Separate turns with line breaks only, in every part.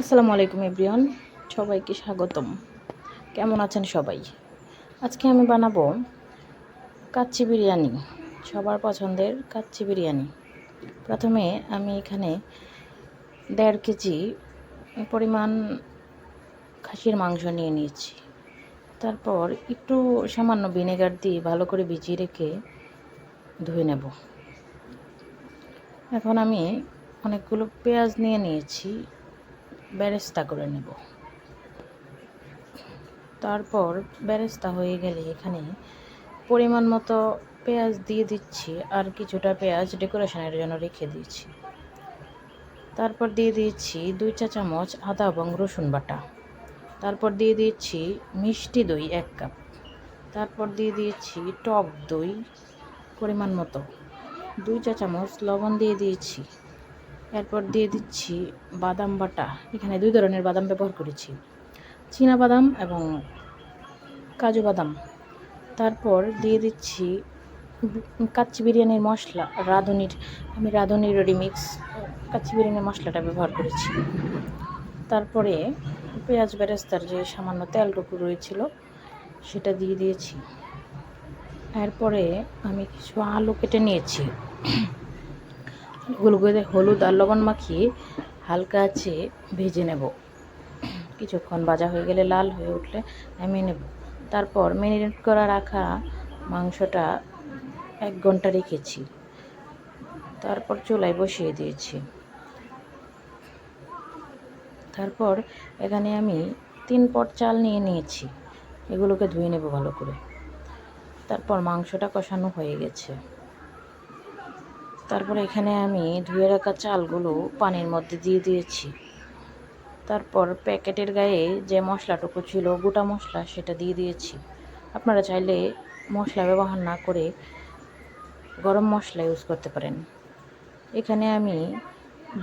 আসসালামু আলাইকুম, এভরিওয়ান। সবাইকে স্বাগতম। কেমন আছেন সবাই? আজকে আমি বানাবো কাচ্চি বিরিয়ানি, সবার পছন্দের কাচ্চি বিরিয়ানি। প্রথমে আমি এখানে দেড় কেজি পরিমাণ খাসির মাংস নিয়ে নিয়েছি। তারপর একটু সামান্য ভিনেগার দিয়ে ভালো করে ভিজিয়ে রেখে ধুয়ে নেব। এখন আমি অনেকগুলো পেঁয়াজ নিয়ে নিয়েছি বেরেস্তা করে নেব। তারপর বেরেস্তা হয়ে গেলে এখানে পরিমাণ মতো পেঁয়াজ দিয়ে দিচ্ছি আর কিছুটা পেঁয়াজ ডেকোরেশনের জন্য রেখে দিয়েছি। তারপর দিয়ে দিয়েছি দুই চা চামচ আদা এবং রসুন বাটা। তারপর দিয়ে দিয়েছি মিষ্টি দই এক কাপ। তারপর দিয়ে দিয়েছি টক দই পরিমাণ মতো। দুই চা চামচ লবণ দিয়ে দিয়েছি। এরপর দিয়ে দিচ্ছি বাদাম বাটা। এখানে দুই ধরনের বাদাম ব্যবহার করেছি। চীনা বাদাম এবং কাজু বাদাম। তারপর দিয়ে দিচ্ছি কাচ্চি বিরিয়ানির মশলা, রাঁধুনির, আমি রাঁধুনির রেডিমিক্স কাচ্চি বিরিয়ানির মশলাটা ব্যবহার করেছি। তারপরে পেঁয়াজ বেরেস্তার যে সামান্য তেলটুকু রয়েছিল, সেটা দিয়ে দিয়েছি। এরপরে আমি কিছু আলু কেটে নিয়েছি। গুলগুলে হলুদ আর লবণ মাখিয়ে হালকা আছে ভেজে নেব। কিছুক্ষণ ভাজা হয়ে গেলে লাল হয়ে উঠলে নামিয়ে নেব। তারপর ম্যারিনেট করা রাখা মাংসটা এক ঘণ্টা রেখেছি। তারপর চুলায় বসিয়ে দিয়েছি। তারপর এখানে আমি তিন পট চাল নিয়ে নিয়েছি। এগুলোকে ধুয়ে নেব ভালো করে। তারপর মাংসটা কষানো হয়ে গেছে। তারপর এখানে আমি ধুয়ে রাখা চালগুলো পানির মধ্যে দিয়ে দিয়েছি। তারপর প্যাকেটের গায়ে যে মশলাটুকু ছিল, গোটা মশলা সেটা দিয়ে দিয়েছি। আপনারা চাইলে মশলা ব্যবহার না করে গরম মশলা ইউজ করতে পারেন। এখানে আমি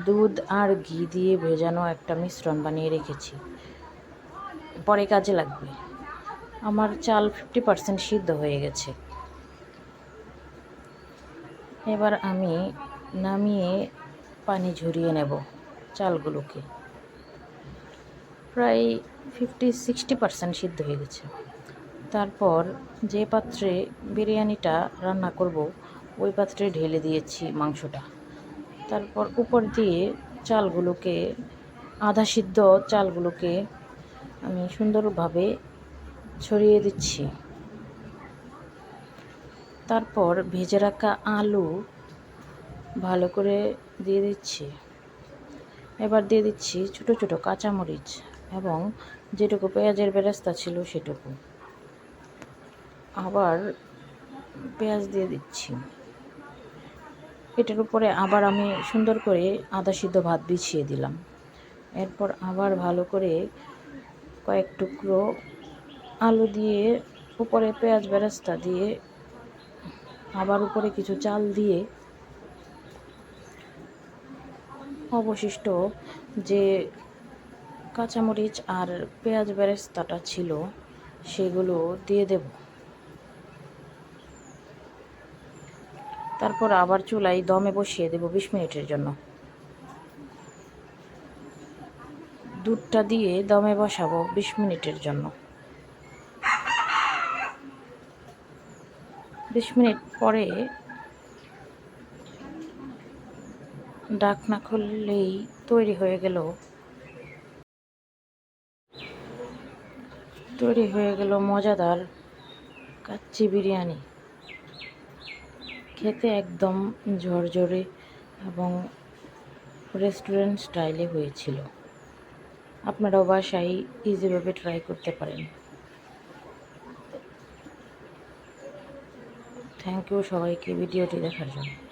দুধ আর ঘি দিয়ে ভেজানো একটা মিশ্রণ বানিয়ে রেখেছি। পরে কাজে লাগবে। আমার চাল ফিফটি পার্সেন্ট সিদ্ধ হয়ে গেছে। এবার আমি নামিয়ে পানি ঝরিয়ে নেব চালগুলোকে। প্রায় ফিফটি সিক্সটি পার্সেন্ট সিদ্ধ হয়ে গেছে। তারপর যে পাত্রে বিরিয়ানিটা রান্না করব, ওই পাত্রে ঢেলে দিয়েছি মাংসটা। তারপর উপর দিয়ে চালগুলোকে, আধা সিদ্ধ চালগুলোকে আমি সুন্দরভাবে ছড়িয়ে দিচ্ছি। তারপর ভেজে রাখা আলু ভালো করে দিয়ে দিচ্ছি। এবার দিয়ে দিচ্ছি ছোটো ছোটো কাঁচামরিচ এবং যেটুকু পেঁয়াজের বেরেস্তা ছিল সেটুকু। আবার পেঁয়াজ দিয়ে দিচ্ছি। এটার উপরে আবার আমি সুন্দর করে আদা সিদ্ধ ভাত বিছিয়ে দিলাম। এরপর আবার ভালো করে কয়েক টুকরো আলু দিয়ে উপরে পেঁয়াজ বেরেস্তা দিয়ে আবার উপরে কিছু চাল দিয়ে অবশিষ্ট যে কাঁচামরিচ আর পেঁয়াজ বেরেস্তাটা ছিল, সেগুলো দিয়ে দেব। তারপর আবার চুলাই দমে বসিয়ে দেব বিশ মিনিটের জন্য। দুধটা দিয়ে দমে বসাবো বিশ মিনিটের জন্য। বিশ মিনিট পরে ডাকনা খুললেই তৈরি হয়ে গেল। তৈরি হয়ে গেল মজাদার কাচ্চি বিরিয়ানি। খেতে একদম ঝরঝরে এবং রেস্টুরেন্ট স্টাইলে হয়েছিল। আপনারাও বাসায় ইজিভাবে ট্রাই করতে পারেন। থ্যাংক ইউ সবাইকে ভিডিওটি দেখার জন্য।